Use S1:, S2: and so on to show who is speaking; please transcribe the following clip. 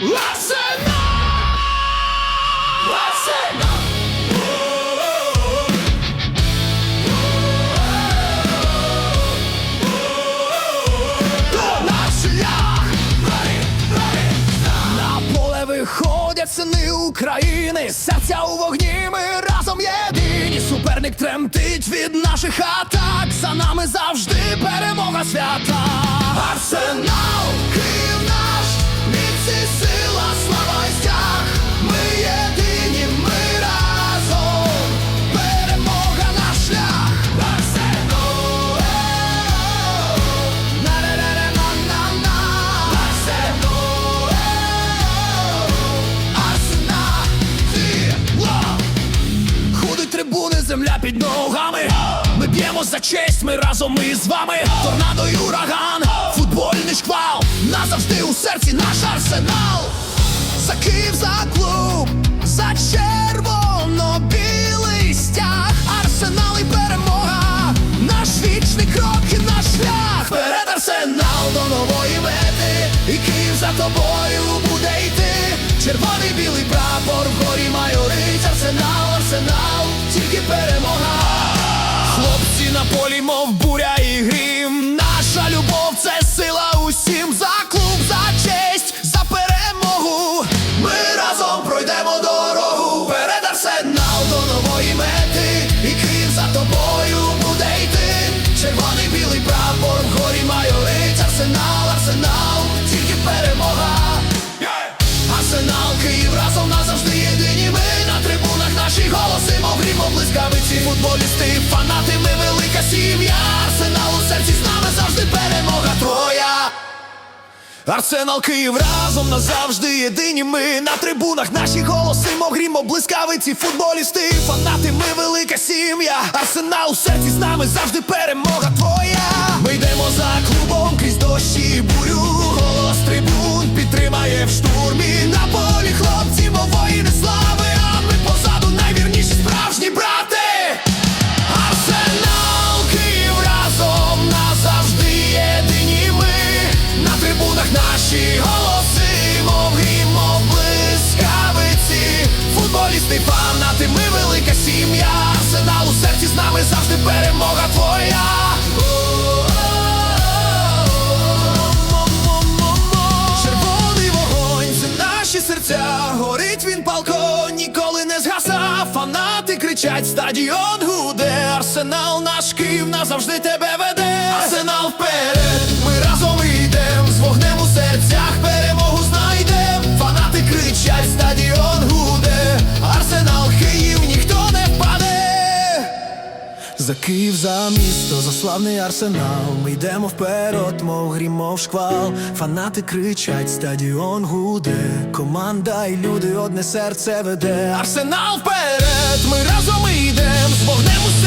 S1: Listen up! Listen! На поле виходять сини України, серця у вогні ми разом єдині. Суперник тремтить від наших атак. За нами завжди перемога свята. Арсенал! Під ногами. Ми б'ємо за честь, ми разом із вами. Торнадо і ураган, футбольний шквал. Назавжди у серці наш арсенал. За Київ, за клуб, за червоно-білий стяг. Арсенал і перемога. Наш вічний крок і наш шлях. Вперед арсенал до нової мети. І Київ за тобою буде йти. Червоний білий прапор вгорі майорить. Арсенал, перемога. Хлопці на полі, мов буря і грім. Наша любов це сила усім за клуб, за честь, за перемогу. Ми разом пройдемо дорогу. Перед арсенал до нової мети. І Київ за тобою буде йти. Червоний білий прапор вгорі майорить. Арсенал, арсенал, тільки перемога. Арсенал, Київ разом назавжди наші голоси, мов грім, блискавиці, футболісти, фанати, ми велика сім'я. Арсенал у серці з нами завжди перемога твоя. Арсенал Київ разом назавжди єдині ми на трибунах наші голоси, мов грім, блискавиці, футболісти, фанати, ми велика сім'я. Арсенал у серці з нами завжди перемога твоя. Перемога твоя. Серця, горить він палко, ніколи не згаса. Фанати кричать, стадіон гуде. Арсенал наш Київ назавжди тебе веде. Арсенал вперед, За Київ, за місто, за славний арсенал. Ми йдемо вперед, мов грім, мов шквал. Фанати кричать, стадіон гуде. Команда і люди одне серце веде. Арсенал вперед, ми разом йдем, з вогнем у